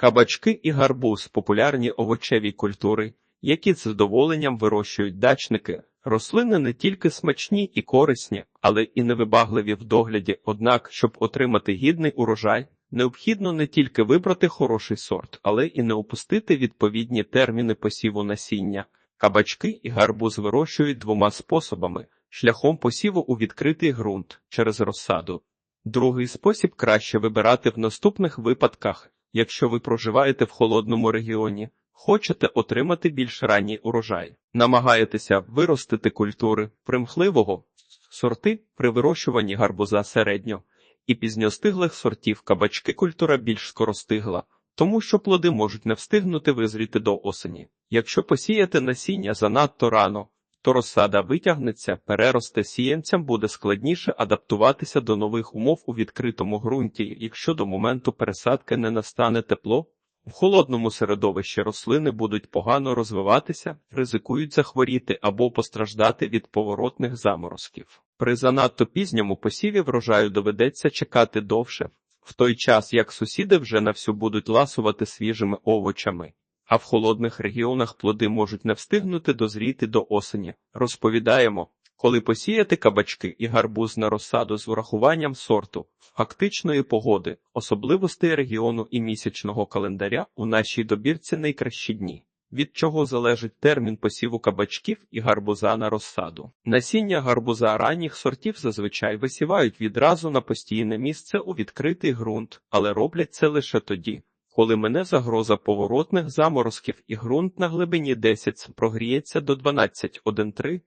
Кабачки і гарбуз популярні овочеві культури, які з задоволенням вирощують дачники. Рослини не тільки смачні і корисні, але і невибагливі в догляді. Однак, щоб отримати гідний урожай, необхідно не тільки вибрати хороший сорт, але і не упустити відповідні терміни посіву насіння. Кабачки і гарбуз вирощують двома способами: шляхом посіву у відкритий ґрунт через розсаду. Другий спосіб краще вибирати в наступних випадках, якщо ви проживаєте в холодному регіоні, хочете отримати більш ранній урожай, намагаєтеся виростити культури примхливого сорти при вирощуванні гарбуза середньо і пізньостиглих сортів кабачки культура більш скоростигла, тому що плоди можуть не встигнути визріти до осені. Якщо посіяти насіння занадто рано, то розсада витягнеться, переросте сіянцям буде складніше адаптуватися до нових умов у відкритому ґрунті, якщо до моменту пересадки не настане тепло. В холодному середовищі рослини будуть погано розвиватися, ризикують захворіти або постраждати від поворотних заморозків. При занадто пізньому посіві врожаю доведеться чекати довше, в той час як сусіди вже на всю будуть ласувати свіжими овочами а в холодних регіонах плоди можуть не встигнути дозріти до осені. Розповідаємо, коли посіяти кабачки і гарбуз на розсаду з урахуванням сорту, фактичної погоди, особливостей регіону і місячного календаря у нашій добірці найкращі дні. Від чого залежить термін посіву кабачків і гарбуза на розсаду. Насіння гарбуза ранніх сортів зазвичай висівають відразу на постійне місце у відкритий ґрунт, але роблять це лише тоді, коли мене загроза поворотних заморозків і ґрунт на глибині 10 прогріється до 12,1,3,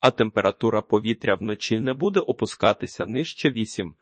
а температура повітря вночі не буде опускатися нижче 8.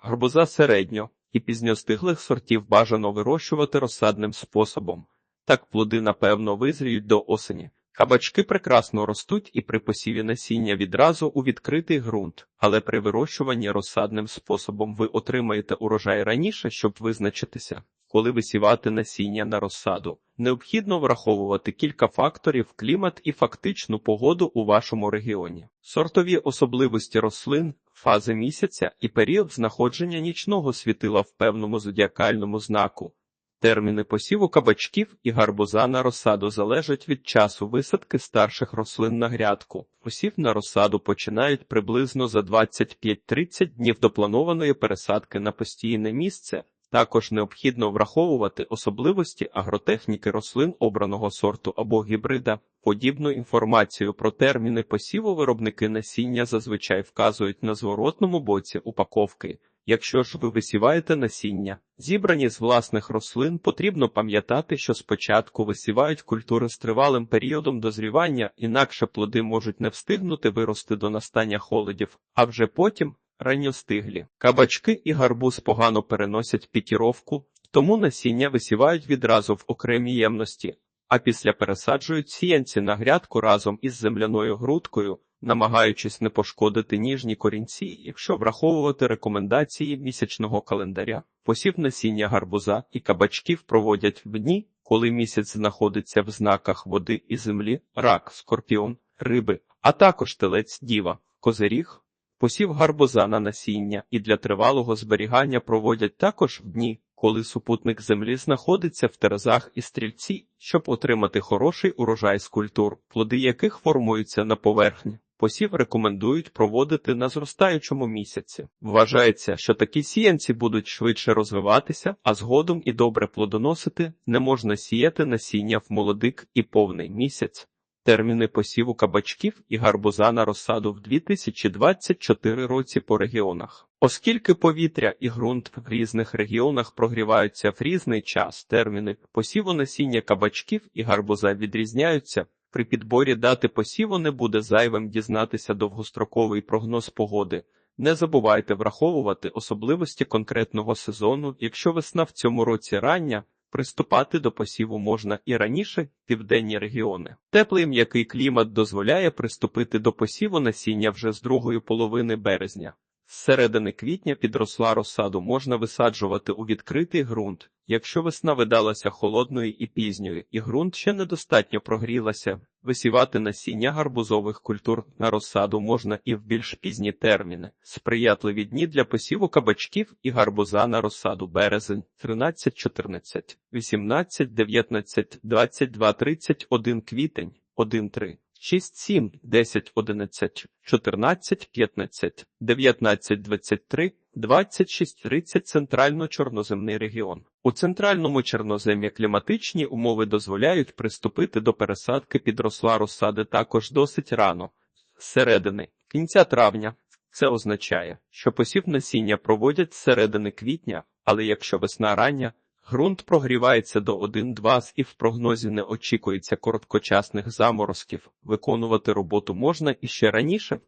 Гарбуза середньо і пізньостиглих сортів бажано вирощувати розсадним способом. Так плоди, напевно, визріють до осені. Кабачки прекрасно ростуть і при посіві насіння відразу у відкритий ґрунт, але при вирощуванні розсадним способом ви отримаєте урожай раніше, щоб визначитися, коли висівати насіння на розсаду. Необхідно враховувати кілька факторів: клімат і фактичну погоду у вашому регіоні, сортові особливості рослин, фази місяця і період знаходження нічного світила в певному зодіакальному знаку. Терміни посіву кабачків і гарбуза на розсаду залежать від часу висадки старших рослин на грядку. Посів на розсаду починають приблизно за 25-30 днів до планованої пересадки на постійне місце. Також необхідно враховувати особливості агротехніки рослин обраного сорту або гібрида. Подібну інформацію про терміни посіву виробники насіння зазвичай вказують на зворотному боці упаковки. Якщо ж ви висіваєте насіння, зібрані з власних рослин, потрібно пам'ятати, що спочатку висівають культури з тривалим періодом дозрівання, інакше плоди можуть не встигнути вирости до настання холодів, а вже потім ранньостиглі. Кабачки і гарбуз погано переносять пікіровку, тому насіння висівають відразу в окремій ємності, а після пересаджують сіянці на грядку разом із земляною грудкою намагаючись не пошкодити ніжні корінці, якщо враховувати рекомендації місячного календаря, посів насіння гарбуза і кабачків проводять в дні, коли місяць знаходиться в знаках води і землі, рак, скорпіон, риби, а також телець діва, козиріг. Посів гарбуза на насіння і для тривалого зберігання проводять також в дні, коли супутник землі знаходиться в терезах і стрільці, щоб отримати хороший урожай з культур, плоди яких формуються на поверхні. Посів рекомендують проводити на зростаючому місяці. Вважається, що такі сіянці будуть швидше розвиватися, а згодом і добре плодоносити не можна сіяти насіння в молодик і повний місяць. Терміни посіву кабачків і гарбуза на розсаду в 2024 році по регіонах. Оскільки повітря і ґрунт в різних регіонах прогріваються в різний час, терміни посіву насіння кабачків і гарбуза відрізняються. При підборі дати посіву не буде зайвим дізнатися довгостроковий прогноз погоди. Не забувайте враховувати особливості конкретного сезону. Якщо весна в цьому році рання, приступати до посіву можна і раніше південні регіони. Теплий м'який клімат дозволяє приступити до посіву насіння вже з другої половини березня. З середини квітня підросла розсаду можна висаджувати у відкритий ґрунт. Якщо весна видалася холодною і пізньою, і ґрунт ще недостатньо прогрілася, Висівати насіння гарбузових культур на розсаду можна і в більш пізні терміни. Сприятливі дні для посіву кабачків і гарбуза на розсаду березень 13, 14, 18, 19, 22, 31 квітень 1, 3. 6, 7, 10, 11, 14, 15, 19, 23, 26, 30 Центрально-Чорноземний регіон. У центральному чорнозем'ї кліматичні умови дозволяють приступити до пересадки підросла розсади також досить рано, середини, кінця травня. Це означає, що посів насіння проводять з середини квітня, але якщо весна рання, ґрунт прогрівається до 1-2 і в прогнозі не очікується короткочасних заморозків, виконувати роботу можна і ще раніше,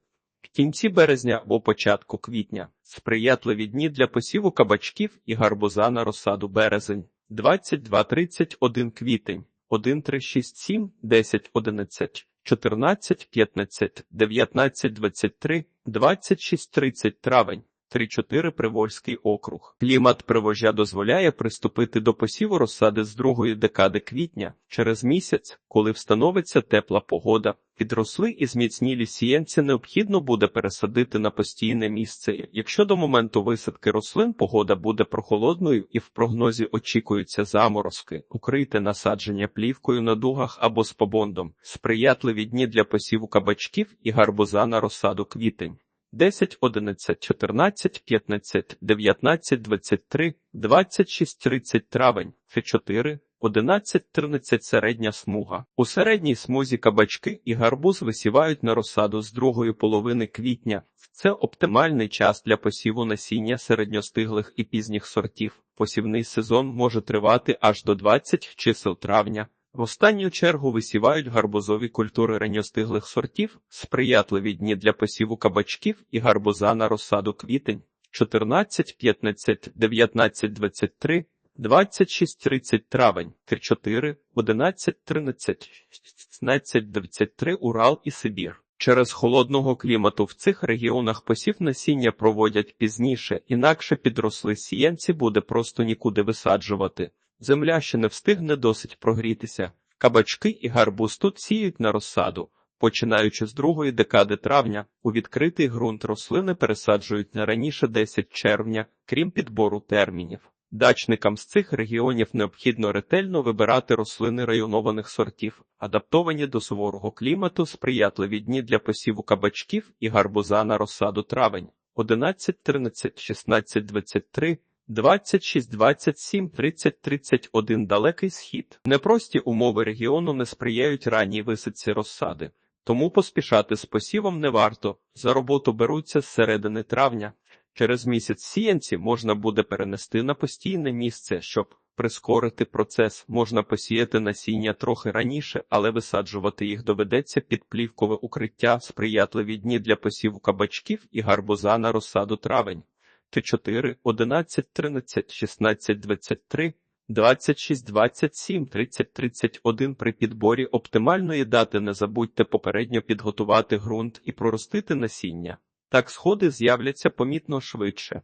кінці березня або початку квітня. Сприятливі дні для посіву кабачків і гарбуза на розсаду березень 22-31 квітень 1, 3, 6, 7, 10, 11, 14, 15, 19, 23, 26, 30 травень. 3-4 Привольський округ. Клімат Привожа дозволяє приступити до посіву розсади з другої декади квітня. Через місяць, коли встановиться тепла погода, підросли і зміцнілі сіянці необхідно буде пересадити на постійне місце. Якщо до моменту висадки рослин погода буде прохолодною і в прогнозі очікуються заморозки, укрийте насадження плівкою на дугах або з побондом. Сприятливі дні для посіву кабачків і гарбуза на розсаду квітень. 10, 11, 14, 15, 19, 23, 26, 30 травень, Ф4, 11, 13 середня смуга. У середній смузі кабачки і гарбуз висівають на розсаду з другої половини квітня. Це оптимальний час для посіву насіння середньостиглих і пізніх сортів. Посівний сезон може тривати аж до 20 чисел травня. В останню чергу висівають гарбузові культури ранньостиглих сортів, сприятливі дні для посіву кабачків і гарбуза на розсаду квітень 14, 15, 19, 23, 26, 30 травень, 4, 11, 13, 16, 23 Урал і Сибір. Через холодного клімату в цих регіонах посів насіння проводять пізніше, інакше підросли сіянці буде просто нікуди висаджувати. Земля ще не встигне досить прогрітися. Кабачки і гарбуз тут сіють на розсаду. Починаючи з другої декади травня, у відкритий ґрунт рослини пересаджують не раніше 10 червня, крім підбору термінів. Дачникам з цих регіонів необхідно ретельно вибирати рослини районованих сортів, адаптовані до суворого клімату, сприятливі дні для посіву кабачків і гарбуза на розсаду травень 11, 13, 16, 23, 26, 27, 30, 31 далекий схід. Непрості умови регіону не сприяють ранній висадці розсади, тому поспішати з посівом не варто. За роботу беруться з середини травня. Через місяць сіянці можна буде перенести на постійне місце, щоб прискорити процес. Можна посіяти насіння трохи раніше, але висаджувати їх доведеться під плівкове укриття, сприятливі дні для посіву кабачків і гарбуза на розсаду травень. Т4, 11, 13, 16, 23, 26, 27, 30, 31 при підборі оптимальної дати не забудьте попередньо підготувати ґрунт і проростити насіння. Так сходи з'являться помітно швидше.